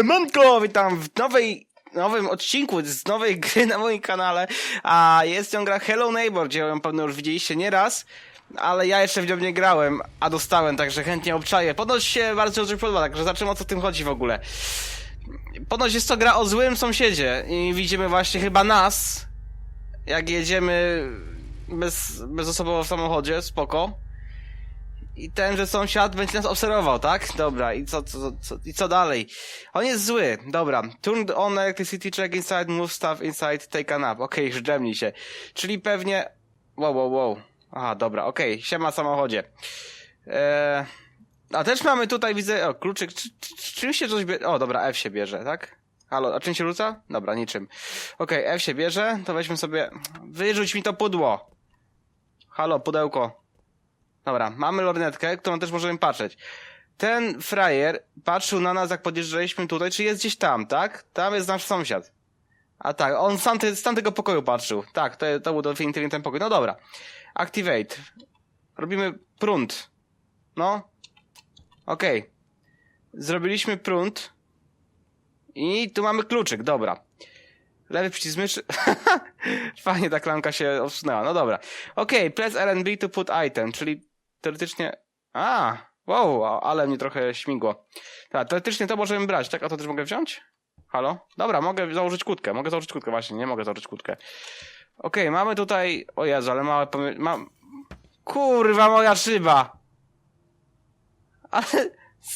Siemanko, witam w nowej, nowym odcinku z nowej gry na moim kanale, a jest ją gra Hello Neighbor, gdzie ją pewno już widzieliście nieraz, ale ja jeszcze w nią nie grałem, a dostałem, także chętnie obczaję. Ponoć się bardzo dobrze podoba, także zobaczymy o co tym chodzi w ogóle. Ponoć jest to gra o złym sąsiedzie i widzimy właśnie chyba nas, jak jedziemy bez, bezosobowo w samochodzie, spoko. I tenże sąsiad będzie nas obserwował, tak? Dobra, i co, co, co, i co dalej? On jest zły, dobra. Turn on electricity check inside, move stuff inside, take a nap. Okej, okay, zdrzemnij się. Czyli pewnie... Wow, wow, wow. Aha, dobra, okej, okay. siema samochodzie. Eee... A też mamy tutaj, widzę, o, kluczyk, czy, czy, czy, czym się coś bierze? O, dobra, F się bierze, tak? Halo, a czym się rzuca? Dobra, niczym. Okej, okay, F się bierze, to weźmy sobie... Wyrzuć mi to pudło. Halo, pudełko. Dobra, mamy lornetkę, którą też możemy patrzeć. Ten frajer patrzył na nas, jak podjeżdżaliśmy tutaj, czy jest gdzieś tam, tak? Tam jest nasz sąsiad. A tak, on z, tamty, z tamtego pokoju patrzył. Tak, to, to był definitywnie ten pokój. No dobra. Activate. Robimy prąd. No. Okej. Okay. Zrobiliśmy prąd. I tu mamy kluczyk, dobra. Lewy przycisk myszy. Fajnie ta klamka się odsunęła. No dobra. Okej, okay, press RNB to put item, czyli teoretycznie... A, wow, ale mnie trochę śmigło. Tak, teoretycznie to możemy brać, tak? A to też mogę wziąć? Halo? Dobra, mogę założyć kłódkę. Mogę założyć kłódkę, właśnie, nie mogę założyć kłódkę. Okej, okay, mamy tutaj... O Jezu, ale małe pomy... Mam... Kurwa, moja szyba! Ale...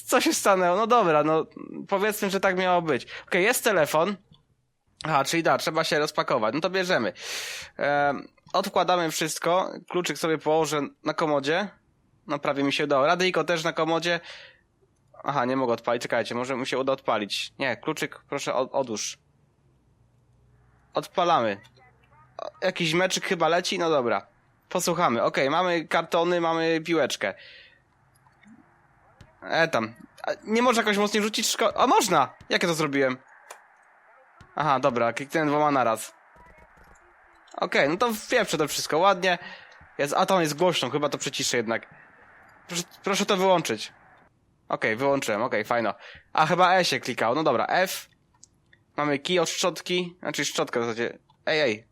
Co się stanęło? No dobra, no powiedzmy, że tak miało być. Okej, okay, jest telefon. Aha, czyli da, trzeba się rozpakować. No to bierzemy. Ehm, odkładamy wszystko. Kluczyk sobie położę na komodzie. No prawie mi się udało. Radyjko też na komodzie. Aha, nie mogę odpalić. Czekajcie, może mi się uda odpalić. Nie, kluczyk proszę od, odłóż. Odpalamy. Jakiś meczyk chyba leci? No dobra. Posłuchamy. Okej, okay, mamy kartony, mamy piłeczkę. E tam. Nie można jakoś mocniej rzucić szko... A można! Jak ja to zrobiłem? Aha, dobra, kliknąłem dwoma naraz. Okej, okay, no to wpieprzę to wszystko ładnie. Jest, a tam jest głośno, chyba to przyciszę jednak. Proszę, proszę to wyłączyć. Okej, okay, wyłączyłem, okej, okay, fajno. A chyba E się klikał, no dobra, F. Mamy kij od szczotki, znaczy szczotkę w zasadzie. Ej, ej.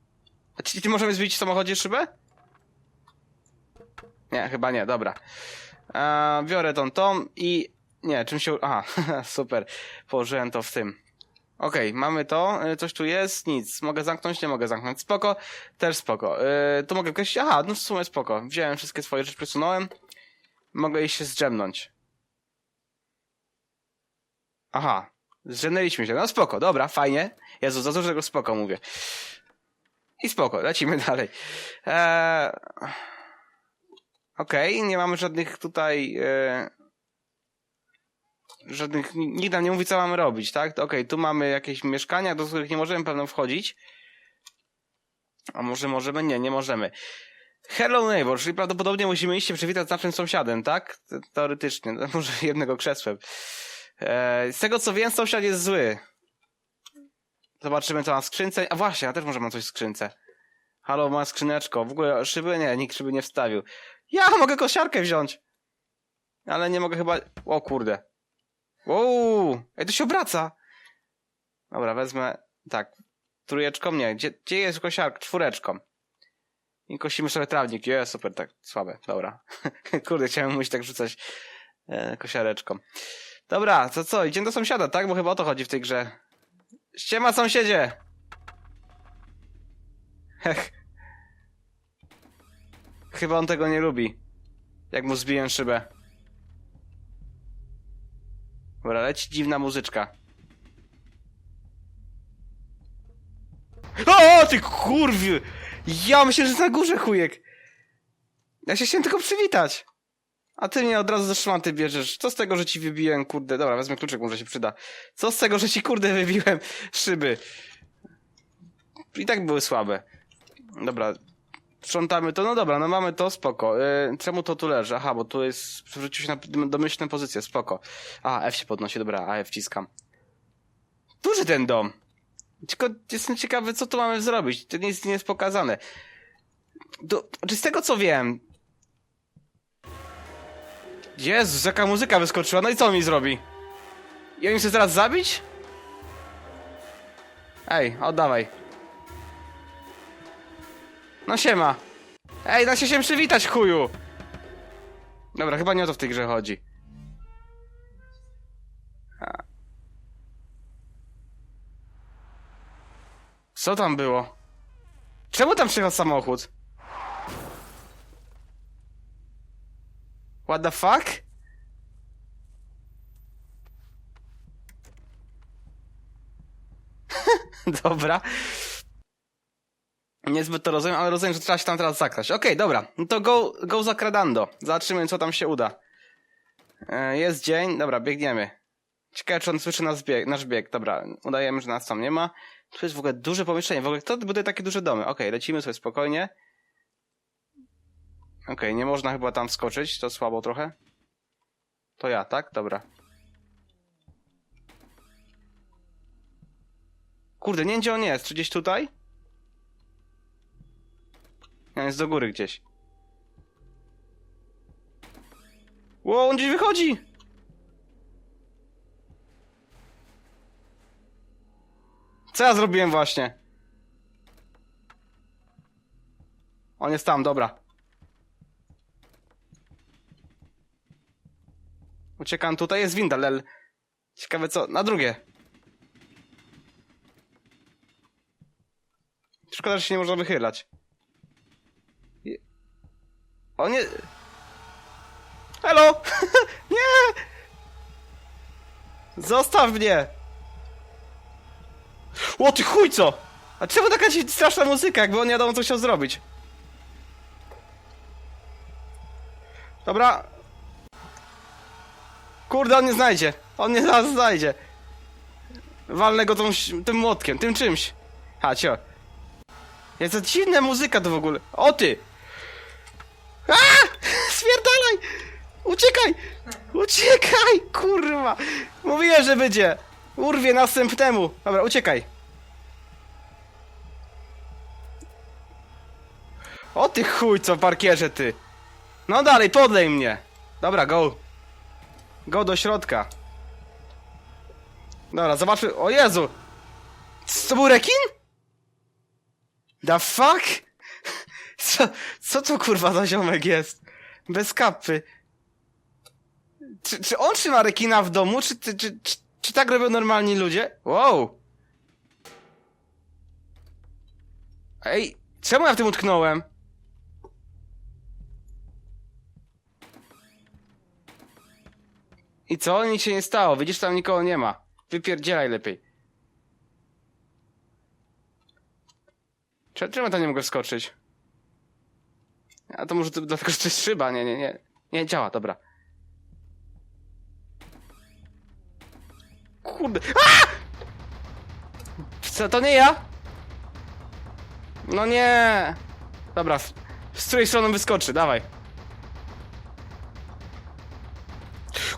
A czy ty możemy zbić w samochodzie szybę? Nie, chyba nie, dobra. Eee, biorę tą tą i... Nie, czym się... Aha, super. Położyłem to w tym. Okej, okay, mamy to. Y, Coś tu jest? Nic. Mogę zamknąć? Nie mogę zamknąć. Spoko. Też spoko. Yy, tu mogę wkreślić? Aha, no w sumie spoko. Wziąłem wszystkie swoje rzeczy, przesunąłem. Mogę iść się zdrzemnąć. Aha. Zdrzemnęliśmy się. No spoko, dobra, fajnie. Jezu, za dużego spoko mówię. I spoko, lecimy dalej. Eee... Okej, okay, nie mamy żadnych tutaj... Yy żadnych, nikt nam nie mówi, co mamy robić, tak? Okej, okay, tu mamy jakieś mieszkania, do których nie możemy pewno wchodzić. A może możemy? Nie, nie możemy. Hello neighbor, czyli prawdopodobnie musimy iść się przywitać z naszym sąsiadem, tak? Teoretycznie, może jednego krzesłem. Eee, z tego co wiem, sąsiad jest zły. Zobaczymy co ma w skrzynce. A właśnie, ja też może mam coś w skrzynce. Halo, ma skrzyneczko. W ogóle szyby nie, nikt szyby nie wstawił. Ja mogę kosiarkę wziąć. Ale nie mogę chyba... O kurde. Wow! Ej, to się obraca! Dobra, wezmę... Tak. Trójeczką? Nie. Gdzie, gdzie jest kosiarka? Czwóreczką. I kosimy sobie trawnik. Jest super, tak słabe. Dobra. Kurde, chciałem mówić tak rzucać e, kosiareczką. Dobra, to co? Idziemy do sąsiada, tak? Bo chyba o to chodzi w tej grze. Ściema sąsiedzie! Hech. Chyba on tego nie lubi. Jak mu zbiję szybę. Dobra, leci dziwna muzyczka. O, ty kurwi! Ja myślę, że na górze chujek. Ja się chciałem tylko przywitać. A ty mnie od razu ze szmanty bierzesz. Co z tego, że ci wybiłem, kurde. Dobra, wezmę kluczyk, może się przyda. Co z tego, że ci kurde wybiłem szyby? I tak były słabe. Dobra, sprzątamy to, no dobra, no mamy to, spoko. Yy, czemu to tu leży? Aha, bo tu jest, przewrócił się na domyślną pozycję, spoko. A, F się podnosi, dobra, a F wciskam. Duży ten dom. Tylko jestem ciekawy, co tu mamy zrobić. To nic nie jest pokazane. Do, czy z tego co wiem... Jezus, jaka muzyka wyskoczyła, no i co mi zrobi? I oni chcą zaraz zabić? Ej, oddawaj. No siema. Ej, da się się przywitać, chuju. Dobra, chyba nie o to w tej grze chodzi. Co tam było? Czemu tam przyjechał samochód? What the fuck? Dobra. Niezbyt to rozumiem, ale rozumiem, że trzeba się tam teraz zakraść. Okej, dobra. No to go, go zakradando. Zobaczymy, co tam się uda. E, jest dzień. Dobra, biegniemy. Ciekawe, czy on słyszy nas bieg, nasz bieg. Dobra, udajemy, że nas tam nie ma. Tu jest w ogóle duże pomieszczenie. W ogóle kto buduje takie duże domy? Okej, lecimy sobie spokojnie. Okej, nie można chyba tam skoczyć. To słabo trochę. To ja, tak? Dobra. Kurde, nie gdzie on jest. Czy gdzieś tutaj? Nie, on jest do góry gdzieś. Ło, on gdzieś wychodzi! Co ja zrobiłem właśnie? On jest tam, dobra. Uciekam, tutaj jest winda, lel. Ciekawe co, na drugie. Szkoda, że się nie można wychylać. O nie... Halo! nie! Zostaw mnie! O ty chuj co! A czemu taka straszna muzyka, jakby on nie wiadomo co chciał zrobić? Dobra. Kurde, on nie znajdzie. On nie zaraz znajdzie. Walnę go tą, tym młotkiem, tym czymś. Ha, cio. Jest to dziwna muzyka to w ogóle. O ty! A! Spierdalaj! Uciekaj! Uciekaj! Kurwa! Mówiłem, że będzie! Urwie następnemu! Dobra, uciekaj! O ty chuj, co parkierze ty! No dalej, podlej mnie! Dobra, go! Go do środka! Dobra, zobaczmy... O Jezu! To był rekin? The fuck? Co, co to kurwa za ziomek jest? Bez kapy. Czy, czy on trzyma rekina w domu, czy, czy, czy, czy, czy tak robią normalni ludzie? Wow! Ej, czemu ja w tym utknąłem? I co? Nic się nie stało. Widzisz, tam nikogo nie ma. Wypierdzielaj lepiej. Cze- Czemu tam nie mogę wskoczyć? A to może to dlatego, że to jest szyba. Nie, nie, nie. Nie, działa, dobra. Kurde. A! Co, to nie ja? No nie. Dobra, z której strony wyskoczy? Dawaj.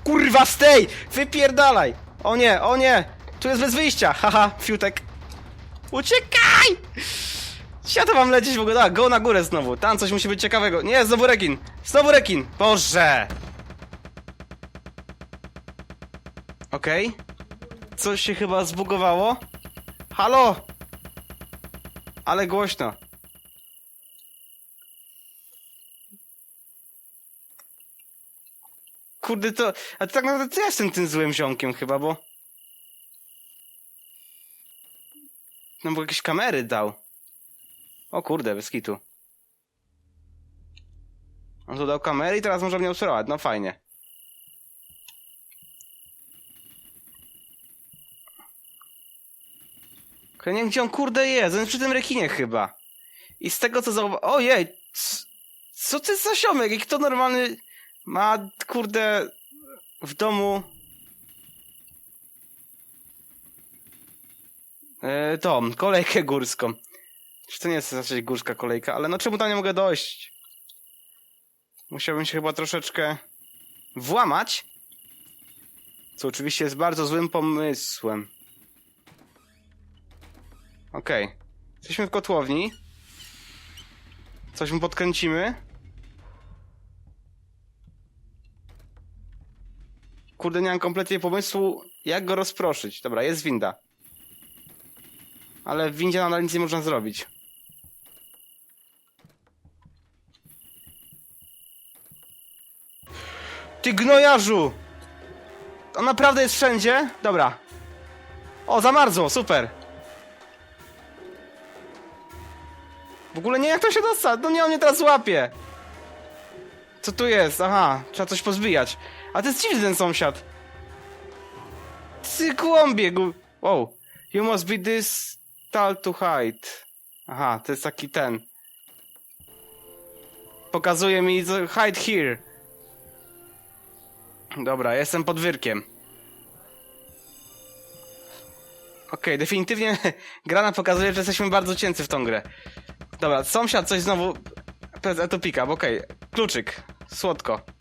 Kurwa, z tej! Wypierdalaj! O nie, o nie! Tu jest bez wyjścia! Haha, fiutek. Uciekaj! Ja mam lecieć w ogóle. A, go na górę znowu. Tam coś musi być ciekawego. Nie, znowu rekin. Znowu rekin. Boże! Okej. Coś się chyba zbugowało. Halo! Ale głośno. Kurde, to... A to tak naprawdę to ja jestem tym złym ziomkiem chyba, bo... No bo jakieś kamery dał. O kurde, bez kitu. On tu dał kamery i teraz może mnie obserwować. No fajnie. Tylko nie wiem, gdzie on kurde jest. On jest przy tym rekinie chyba. I z tego co zauważyłem... Ojej! Co ty za ziomek? I kto normalny ma, kurde, w domu... E, to, kolejkę górską. Czy to nie jest raczej górska kolejka, ale no czemu tam nie mogę dojść? Musiałbym się chyba troszeczkę włamać. Co oczywiście jest bardzo złym pomysłem. Okej. Jesteśmy w kotłowni. Coś mu podkręcimy. Kurde, nie mam kompletnie pomysłu, jak go rozproszyć. Dobra, jest winda. Ale w windzie nadal nic nie można zrobić. Ty gnojarzu! On naprawdę jest wszędzie? Dobra. O, zamarzło, super. W ogóle nie jak to się dostać. No nie, on mnie teraz łapie. Co tu jest? Aha, trzeba coś pozbijać. A to jest dziwny ten sąsiad. Ty głąbie, gu... Wow. You must be this tall to hide. Aha, to jest taki ten. Pokazuje mi, hide here. Dobra, jestem pod wyrkiem. Okej, definitywnie gra nam pokazuje, że jesteśmy bardzo cięcy w tą grę. Dobra, sąsiad coś znowu... To pick up, okej. Kluczyk, słodko.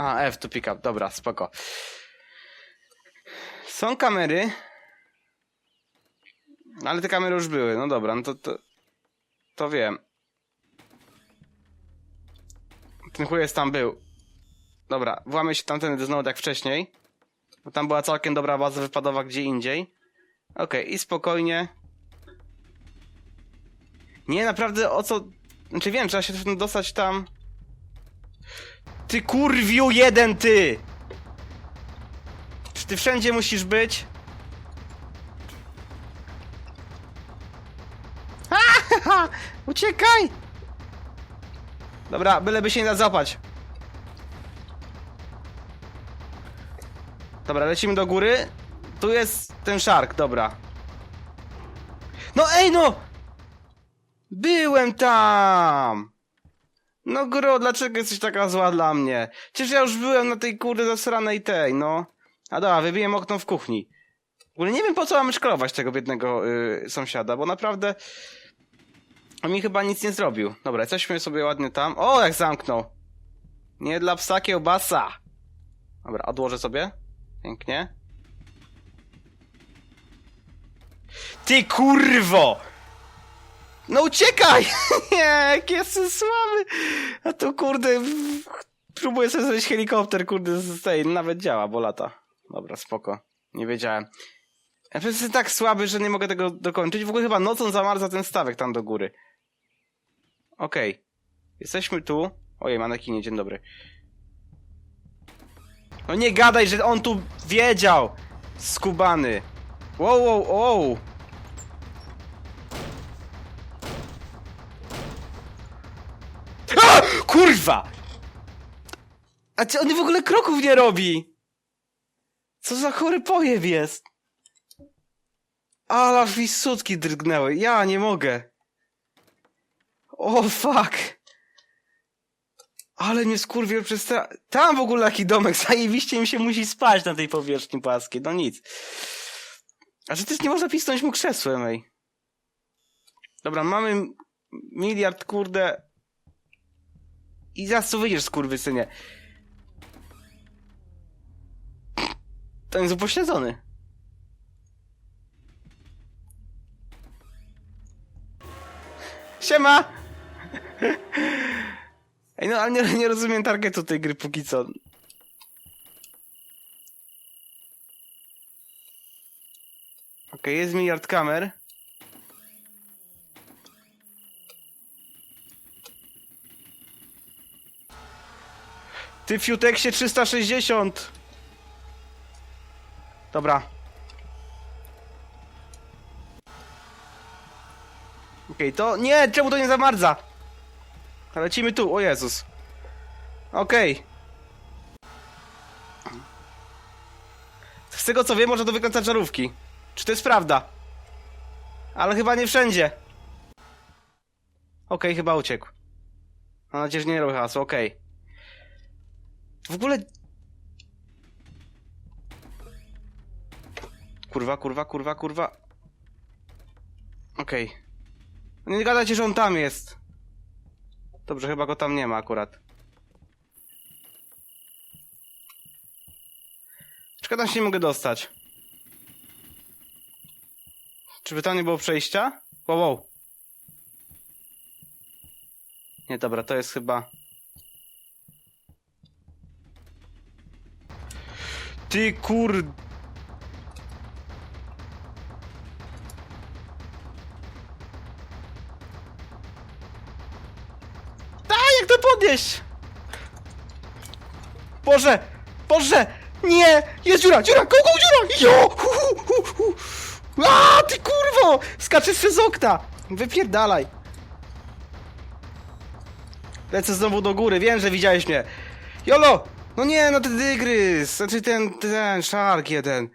A, F to pick up, dobra, spoko. Są kamery. Ale te kamery już były, no dobra, no to... To, to wiem. Ten chuj jest tam był. Dobra, włamy się tamtędy znowu jak wcześniej. Bo tam była całkiem dobra baza wypadowa gdzie indziej. Okej, i spokojnie. Nie, naprawdę o co... Znaczy wiem, trzeba się dostać tam... Ty kurwiu jeden, ty! Czy ty wszędzie musisz być? Ha! Uciekaj! Dobra, byleby się nie da zapać. Dobra, lecimy do góry. Tu jest ten szark, dobra. No ej no! Byłem tam! No gro, dlaczego jesteś taka zła dla mnie? Przecież ja już byłem na tej kurde zasranej tej, no. A dobra, wybiłem okno w kuchni. W ogóle nie wiem po co mamy szkolować tego biednego y, sąsiada, bo naprawdę on mi chyba nic nie zrobił. Dobra, jesteśmy sobie ładnie tam. O, jak zamknął. Nie dla psa kiełbasa. Dobra, odłożę sobie. Pięknie. Ty kurwo! No uciekaj! Nie, jak jestem słaby! A tu kurde... Próbuję sobie zrobić helikopter, kurde, z tej, nawet działa, bo lata. Dobra, spoko. Nie wiedziałem. Ja jestem tak słaby, że nie mogę tego dokończyć. W ogóle chyba nocą zamarza ten stawek tam do góry. Okej. Jesteśmy tu. Ojej, manekinie, dzień dobry. No nie gadaj, że on tu wiedział! Skubany. Wow, wow, wow. Kurwa! A czy on w ogóle kroków nie robi? Co za chory pojeb jest? Ale aż mi sutki drgnęły. Ja nie mogę. O fuck. Ale mnie skurwiel przez te... Tam w ogóle taki domek, zajebiście mi się musi spać na tej powierzchni płaskiej, no nic. A że też nie można pisnąć mu krzesłem, ej. Dobra, mamy miliard, kurde... I zaraz co wyjdziesz, skurwysynie. Ten jest upośledzony. Siema! Ej, no ale nie, nie rozumiem targetu tej gry póki co. Okej, jest miliard kamer. Ty w Futeksie 360! Dobra. Okej, to... Nie! Czemu to nie zamarza? Lecimy tu, o Jezus. Okej. Z tego co wiem, można to wykręcać żarówki. Czy to jest prawda? Ale chyba nie wszędzie. Okej, chyba uciekł. Mam nadzieję, że nie robię hasu, okej. W ogóle... Kurwa, kurwa, kurwa, kurwa. Okej. Nie gadajcie, że on tam jest. Dobrze, chyba go tam nie ma akurat. Szkoda, się nie mogę dostać. Czyby tam nie było przejścia? Wow, wow. Nie, dobra, to jest chyba... Ty kur... A, jak to podnieść? Boże! Boże! Nie! Jest dziura! Dziura! Go, go, dziura! Jo! A, ty kurwo! Skaczesz przez okna! Wypierdalaj! Lecę znowu do góry, wiem, że widziałeś mnie. Jolo! No nie, no ten tygrys! Znaczy ten, ten szark jeden.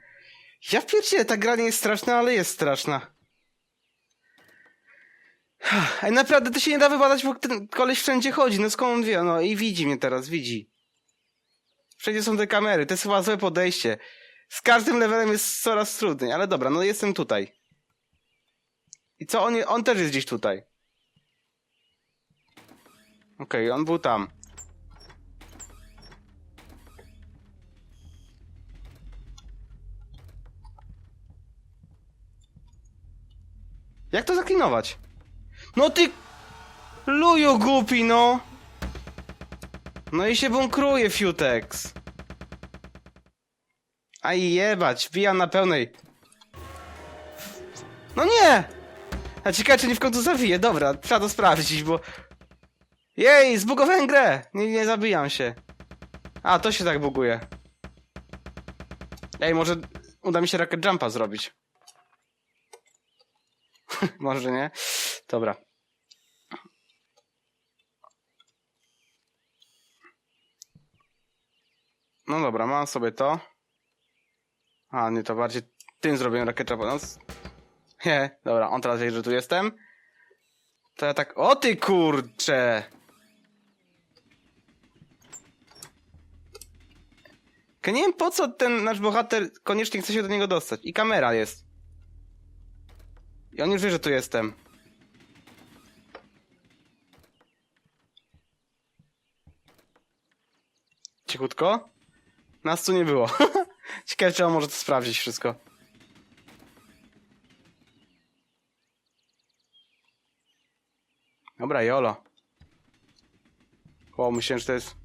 Ja pierdzielę, ta gra nie jest straszna, ale jest straszna. Ej, naprawdę to się nie da wybadać, bo ten koleś wszędzie chodzi, no skąd on wie? No i widzi mnie teraz, widzi. Wszędzie są te kamery, to jest chyba złe podejście. Z każdym levelem jest coraz trudniej, ale dobra, no jestem tutaj. I co, on, on też jest gdzieś tutaj. Okej, on był tam. Jak to zaklinować? No ty... Luju głupi, no! No i się bunkruje, Futex. A jebać, wbijam na pełnej. No nie! A ciekawe, czy nie w końcu zawiję. Dobra, trzeba to sprawdzić, bo... Jej, zbugowałem grę! Nie, nie zabijam się. A, to się tak buguje. Ej, może uda mi się rocket jumpa zrobić. może nie? Dobra. No dobra, mam sobie to. A, nie, to bardziej tym zrobiłem rocket jumpa. No, s- nie, dobra, on teraz wie, że tu jestem. To ja tak... O ty kurcze! Nie wiem po co ten nasz bohater koniecznie chce się do niego dostać. I kamera jest. I on już wie, że tu jestem. Cichutko? Nas tu nie było. Ciekawe, czy on może to sprawdzić wszystko. Dobra, jolo. O, myślałem, że to jest...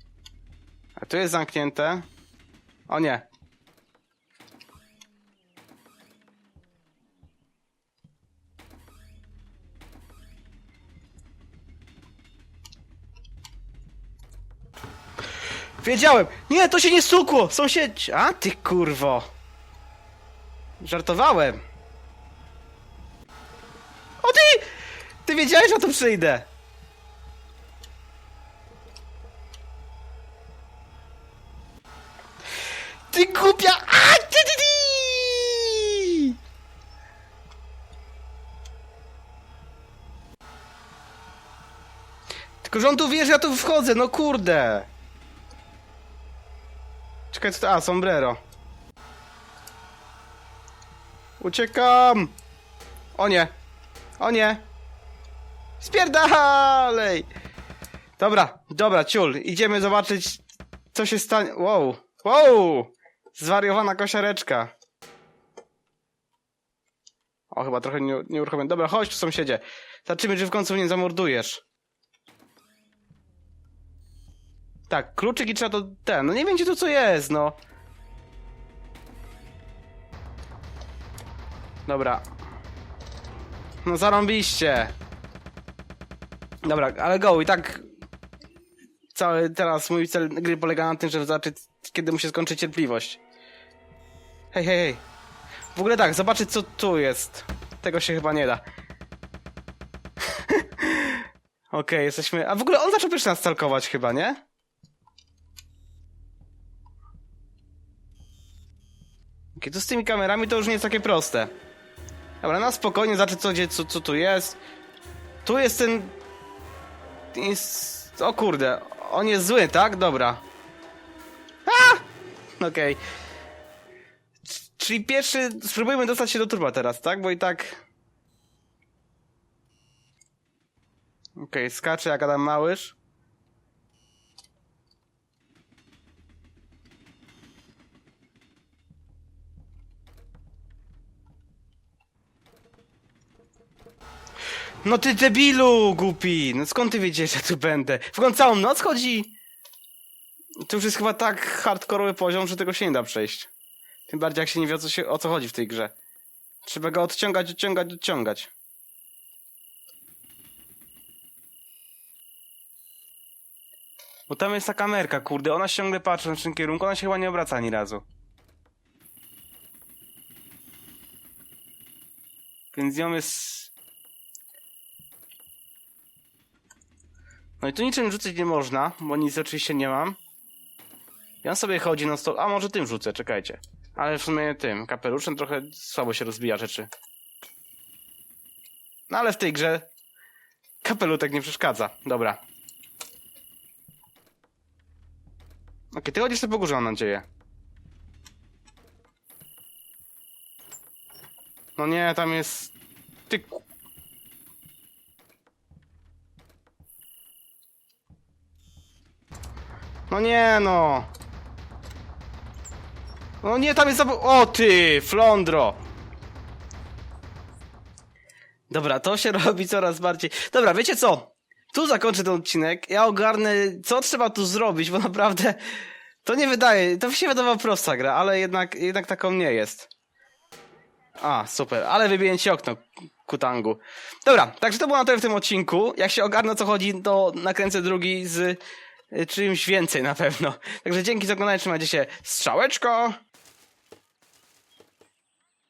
A tu jest zamknięte. O nie. Wiedziałem! Nie, to się nie stukło! Sąsiedź... A ty kurwo! Żartowałem. O ty! Ty wiedziałeś, że tu przyjdę! Ty głupia! A, ty, ty, ty! Tylko, że on tu wie, że ja tu wchodzę, no kurde! Czekaj, co to... A, sombrero. Uciekam! O nie! O nie! Spierdalej! Dobra, dobra, ciul, idziemy zobaczyć, co się stanie... Wow! Wow! Zwariowana kosiareczka. O, chyba trochę nie, nieuruchomiony. Dobra, chodź tu sąsiedzie. Zobaczymy, czy w końcu mnie zamordujesz. Tak, kluczyk i trzeba to... Ten, no nie wiem, gdzie tu co jest, no. Dobra. No zarąbiście. Dobra, ale go, i tak... Cały teraz mój cel gry polega na tym, żeby zobaczyć, kiedy mu się skończy cierpliwość. Hej, hej, hej. W ogóle tak, zobaczyć co tu jest. Tego się chyba nie da. Okej, jesteśmy... A w ogóle on zaczął pierwszy nas stalkować chyba, nie? To z tymi kamerami to już nie jest takie proste. Dobra, na spokojnie, zobaczyć co, gdzie- co, co tu jest. Tu jest ten... Jest... O kurde, on jest zły, tak? Dobra. A! Okej. C- Czyli pierwszy... Spróbujmy dostać się do turba teraz, tak? Bo i tak... Okej, skacze jak Adam Małysz. No ty debilu, głupi! No skąd ty wiedziesz, że tu będę? W ogóle całą noc chodzi? To już jest chyba tak hardkorowy poziom, że tego się nie da przejść. Tym bardziej jak się nie wie o co, się, o co chodzi w tej grze. Trzeba go odciągać, odciągać, odciągać. Bo tam jest ta kamerka, kurde, ona się ciągle patrzy w naszym kierunku, ona się chyba nie obraca ani razu. Więc ją jest... No i tu niczym rzucać nie można, bo nic oczywiście nie mam. On sobie chodzi no stop. A może tym rzucę, czekajcie. Ale w sumie tym, kapeluszem trochę słabo się rozbija rzeczy. No ale w tej grze kapelutek nie przeszkadza. Dobra. Okej, ty chodzisz sobie po górze, mam nadzieję. No nie, tam jest... Ty... No nie no. No nie, tam jest... zab- O ty, flądro. Dobra, to się robi coraz bardziej... Dobra, wiecie co? Tu zakończę ten odcinek. Ja ogarnę, co trzeba tu zrobić, bo naprawdę to nie wydaje, to się wydawało prosta gra, ale jednak, jednak taką nie jest. A, super, ale wybiję ci okno, kutangu. Dobra, także to było na tyle w tym odcinku. Jak się ogarnę co chodzi, to nakręcę drugi z czymś więcej na pewno. Także dzięki za oglądanie, trzymajcie się. Strzałeczko!